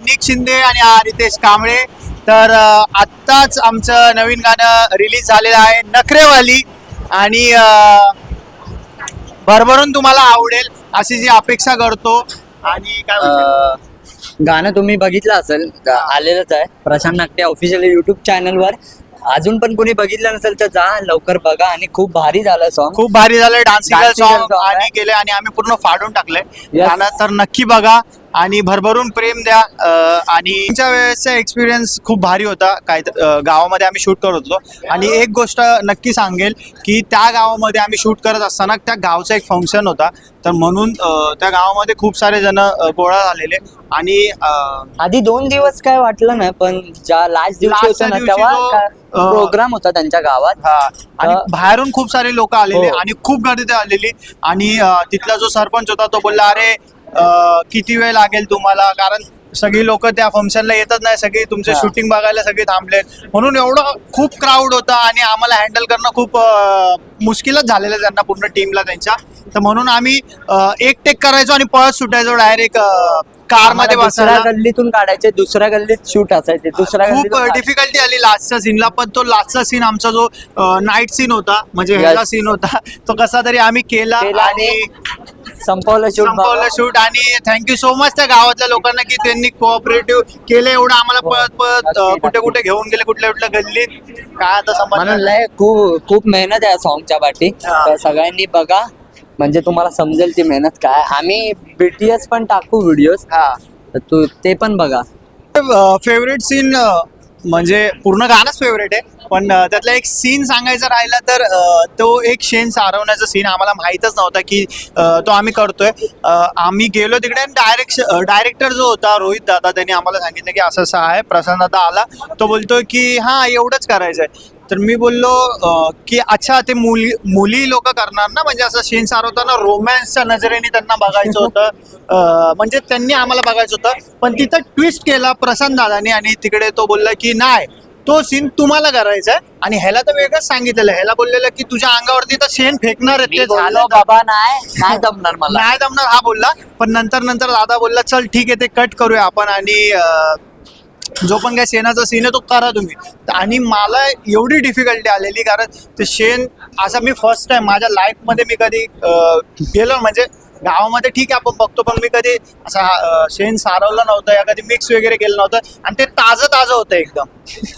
निक शिंदे आणि रितेश कांबळे. तर आत्ताच आमचं नवीन गाणं रिलीज झालेलं आहे नखरेवाली. आणि भरभरून तुम्हाला आवडेल अशी जी अपेक्षा करतो. आणि काय म्हणतात? अं, गाणं तुम्ही बघितलं असेल गा- आलेलंच आहे. प्रशांत नाट्य ऑफिशियल युट्यूब चॅनलवर अजून पण कोणी बघितलं नसेल तर जा लवकर बघा. आणि खूप भारी झालं सॉन्ग खूप भारी झालंय डान्सिंग Dancing सॉन्ग आहे. आणि केले आणि आम्ही पूर्ण फाडून Yes. गाणं तर नक्की बघा. आणि भरभरून प्रेम द्या आणि तुमच्या वेळेसचा एक्सपिरियन्स खूप भारी होता. काय गावामध्ये आम्ही शूट करत होतो. आणि एक गोष्ट नक्की सांगेल की त्या गावामध्ये आम्ही शूट करत असताना त्या गावचा एक फंक्शन होता. तर म्हणून त्या गावामध्ये खूप सारे जण गोळा झालेले. आणि आधी दोन दिवस काय वाटलं नाही पण ज्या लास्ट दिवशी होतं ना तेव्हा प्रोग्राम होता त्यांच्या गावात. हा. आणि बाहेरून खूप सारे लोक आलेले हो. आणि खूप गर्दी आलेली. आणि तिथला जो सरपंच होता तो बोलला अरे किती वेळ लागेल तुम्हाला? कारण सगळी लोक त्या फंक्शनला येतच नाही सगळी तुमचे. शूटिंग बघायला सगळे थांबले म्हणून एवढं खूप क्राऊड होता आणि आम्हाला हँडल करणं खूप मुश्किलच झालेलं त्यांना पूर्ण टीमला त्यांच्या. तर म्हणून आम्ही एक टेक करायचो आणि पळत सुटायचो डायरेक्ट कारमध्ये दुसऱ्या गल्लीतून काढायचे दुसऱ्या गल्लीत शूट असायचे दुसऱ्या खूप डिफिकल्टी आली लास्टच्या सीनला पण तो लास्टचा सीन आमचा जो नाईट सीन होता म्हणजे. ह्याचा सीन होता तो कसा तरी आम्ही केला आणि संपवलं शूट संपवलं शूट आणि थँक्यू सो मच त्या गावातल्या लोकांना की त्यांनी कोऑपरेटिव्ह केलं एवढं आम्हाला पळत पळत अं, कुठे कुठे घेऊन गेले कुठल्या कुठल्या गल्लीत. काय आता म्हणून समजलं लय खूप खूप मेहनत आहे सॉन्गच्या पाठी. हा. तर सगळ्यांनी बघा म्हणजे तुम्हाला समजेल ती मेहनत काय. आम्ही बीटीएस पण टाकू व्हिडिओज हा. तू ते पण बघा. फेवरेट सीन म्हणजे पूर्ण गाणंच फेवरेट आहे. पण त्यातला एक सीन सांगायचा राहिला तर तो एक शेण सारवण्याचा सीन आम्हाला माहीतच नव्हता की तो आम्ही करतोय. आम्ही गेलो तिकडे आणि डायरेक्ट डायरेक्टर जो होता रोहित दादा त्यांनी आम्हाला सांगितलं की असं असं आहे प्रसन्न दादा आला. तो बोलतोय की हां एवढंच करायचं आहे तर मी बोललो की अच्छा ते मुली मुली लोक करणार ना? म्हणजे असं शेण सारवताना रोमॅन्सच्या नजरेने त्यांना बघायचं होतं. म्हणजे त्यांनी आम्हाला बघायचं होतं. पण तिथं ट्विस्ट केला प्रशांत दादाने आणि तिकडे तो बोलला की नाही तो सीन तुम्हाला करायचा आहे आणि ह्याला तर वेगळंच सांगितलेलं ह्याला बोललेलं की तुझ्या अंगावरती तर शेण फेकणार आहे ते झालं बाबा नाही नाही जमणार मला. नाही जमणार हा बोलला. पण नंतर नंतर दादा बोलला चल ठीक आहे ते कट करूया आपण आणि जो पण काय शेणाचा सीन आहे तो करा तुम्ही. आणि मला एवढी डिफिकल्टी आलेली कारण ते शेण असा मी फर्स्ट टाइम माझ्या लाईफमध्ये मी कधी गेलो म्हणजे गावामध्ये ठीक आहे आपण बघतो पण मी कधी असं शेण सारवलं नव्हतं या कधी मिक्स वगैरे केलं नव्हतं. आणि ते ताजं ताजं होतं एकदम.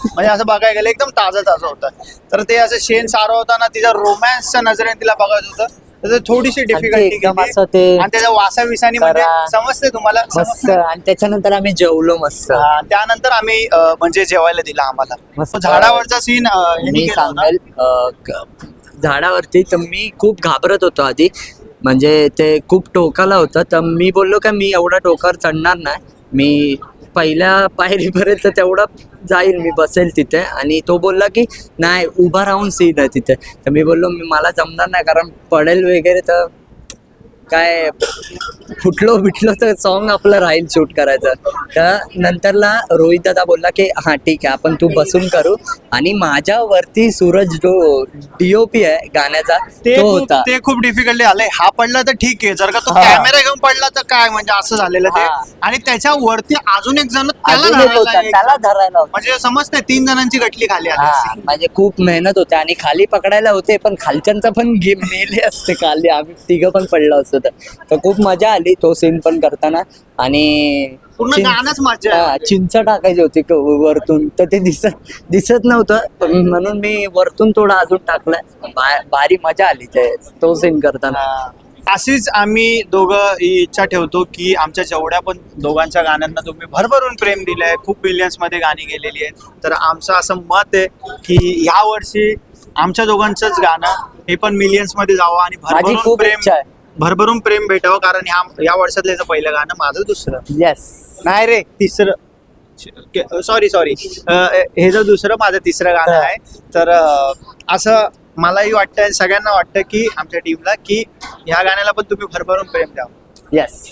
म्हणजे असं बघायला गेलं एकदम ताजं ताजं होतं. तर ते असं शेण सारवताना तिच्या रोमॅन्सच्या नजरेने तिला बघायचं होतं. तर ते थोडीशी डिफिकल्टी एकदम असं ते आणि त्याच्या वासा विसानी म्हणजे करा. समजते तुम्हाला? मस्त. समजते? आणि त्याच्यानंतर आम्ही जेवलो मस्त. हा, त्यानंतर आम्ही अं, म्हणजे जेवायला दिला आम्हाला. मस्त. तो झाडावरचा सीन मी सांगेल अं, क- झाडावरती तर मी खूप घाबरत होतो आधी. म्हणजे ते खूप टोकाला होतं. तर मी बोललो का मी एवढा टोकावर चढणार नाही. मी पहिल्या पायरीपर्यंत तेवढं जाईल मी बसेल तिथे. आणि तो बोलला की नाही उभा राहून सीन आहे तिथे. तर मी बोललो मी मला जमणार नाही कारण पडेल वगैरे तर काय फुटलो बिटलो तर सॉन्ग आपलं राहील शूट करायचं. तर नंतरला रोहित दादा बोलला की हां ठीक आहे आपण तू बसून करू. आणि माझ्यावरती सूरज जो डीओपी आहे गाण्याचा ते तो खूप होता. ते खूप डिफिकल्टी आलंय. हा पडला तर ठीक आहे. जर का तो हा. कॅमेरा घेऊन पडला तर काय? म्हणजे असं झालेलं ते. हा. आणि त्याच्यावरती अजून एक जण त्याला अजून एक होता. धरायला एक- त्याला धरायला होता. म्हणजे समजते तीन जणांची गटली खाली हा. आली म्हणजे खूप मेहनत होते आणि खाली पकडायला होते पण खालच्यांचा पण गेम मेले असते खाली. आम्ही तिघं पण पडलो असतो. तर तर खूप मजा आली तो सीन पण करताना. आणि पूर्ण चिं- गाणंच मजा. हा, चिंच टाकायची होती क- वरतून. तर ते दिसत दिसत नव्हतं. म्हणून मी वरतून थोडं अजून टाकलं. बा- भारी मजा आली ते तो सीन करताना. अशीच आम्ही दोघं ही इच्छा ठेवतो की आमच्या जेवढ्या पण दोघांच्या गाण्यांना तुम्ही भरभरून प्रेम दिलंय खूप मिलियन्समध्ये गाणी गेलेली आहेत. तर आमचं असं मत आहे की ह्या वर्षी आमच्या दोघांचंच गाणं हे पण मिलियन्समध्ये जावं आणि माझी भरभरून खूप प्रेम इच्छा आहे. भरभरून प्रेम भेटावं कारण ह्या या वर्षातलं याचं पहिलं गाणं माझं दुसरं. येस नाही रे तिसरं. सॉरी सॉरी हे जर दुसरं माझं तिसरं गाणं आहे. तर असं मलाही वाटतं सगळ्यांना वाटतं की आमच्या टीमला की ह्या गाण्याला पण तुम्ही भरभरून प्रेम द्यावं येस